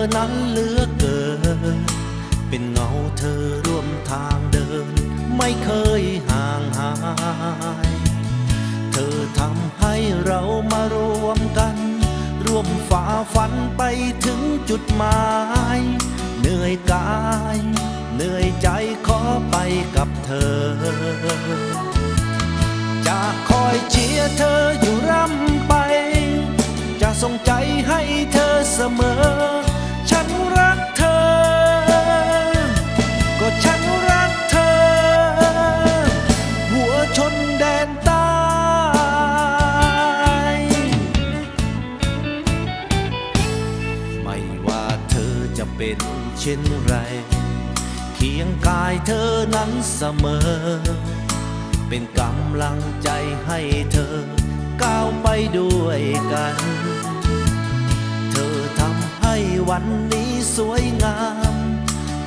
ธอนั้นเหลือเกิน เป็นเงาเธอร่วมทางเดิน ไม่เคยห่างหาย เธอทำให้เรามารวมกัน ร่วมฝ่าฟันไปถึงจุดหมาย เหนื่อยกาย เหนื่อยใจขอไปกับเธอ จะคอยเชียร์เธออยู่ เช่นไร เคียงกายเธอนั้นเสมอ เป็นกำลังใจให้เธอ ก้าวไปด้วยกัน เธอทำให้วันนี้สวยงาม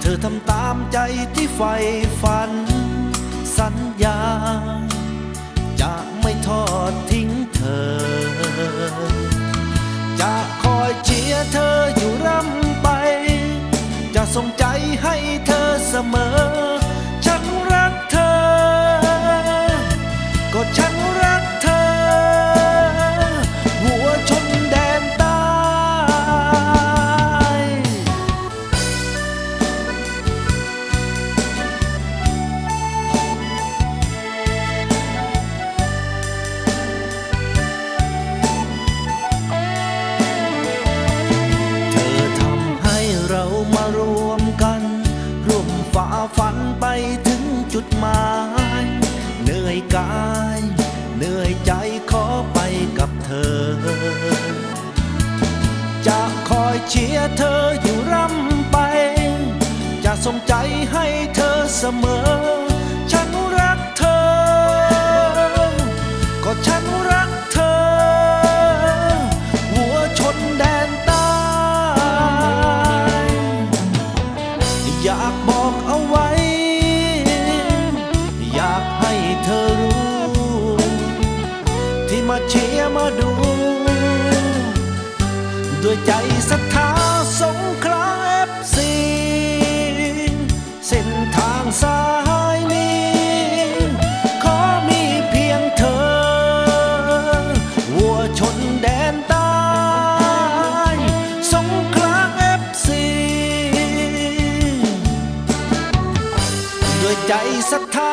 เธอทำตามใจที่ใฝ่ฝัน สัญญา จะไม่ทอดทิ้งเธอ จะคอยเชียร์เธออยู่ร่ำ ส่งใจให้เธอเสมอ เธออยู่ร่ำไป จะส่งใจให้เธอเสมอ ฉันรักเธอ ก็ฉันรักเธอ หัวชนแดนใต้อยากบอกเอาไว้ อยากให้เธอรู้ ที่มาเชียร์มาดู ด้วยใจศรัทธา สายนี้ ขอมีเพียงเธอ วัวชนแดนใต้สงขลาเอฟซีด้วยใจศรัทธา